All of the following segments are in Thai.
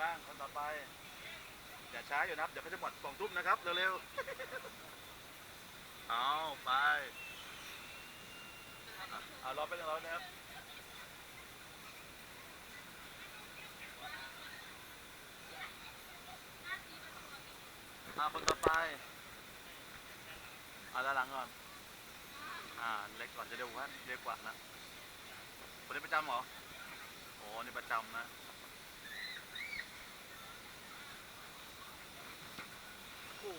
บ้างคนต่อไป อย่าช้าอยู่นะครับ เดี๋ยวเขาจะหมดสองทุ่มนะครับ เร็วๆ เอาไปอะเอารอไปหนึ่งรอไปนะครับอาคนต่อไปเอาด้านหลังก่อน อ่า เล็กก่อนจะเร็วกว่าเร็วกว่านะคนนี้ประจำเหรอ โอ้นี่ประจำนะ โอ้โห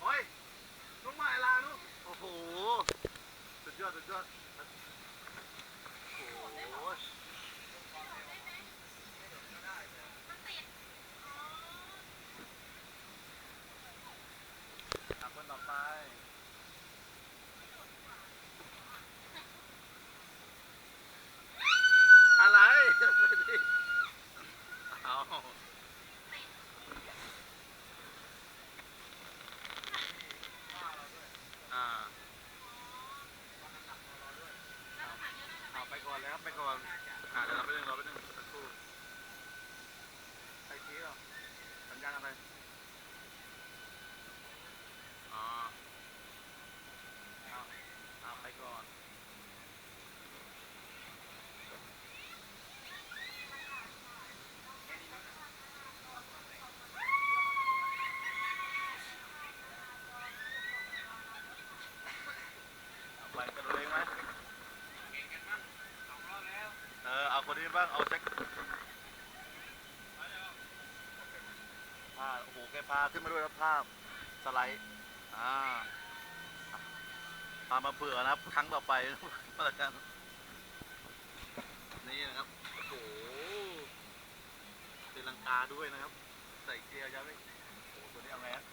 โอ้ยน้องใหม่ลานุโอ้โห สุดยอด สุดยอด โอ้โห อะคนต่อไป อะไร ไปดิเอาอ่าเอา ไปก่อนแล้วไปก่อนอ่าเดี๋ยวเราไปหนึ่งเราไปหนึ่งสักครู่ใครชี้เหรอสัญญาณอะไรอ๋อเอาเอาไปก่อนไปกันเลยไหมเออ เอา คนนี้บ้าง เอาแจ็คพาโอ้โห แกพาขึ้นมาด้วยแล้วภาพสไลด์ อ่าพามาเบื่อนะครับ ครั้งต่อไปมาแล้วกัน นี่นะครับ โอ้โหตีลังกาด้วยนะครับ ใส่เกียร์ยับไปโอ้โห ตัวนี้เอาไงฮะ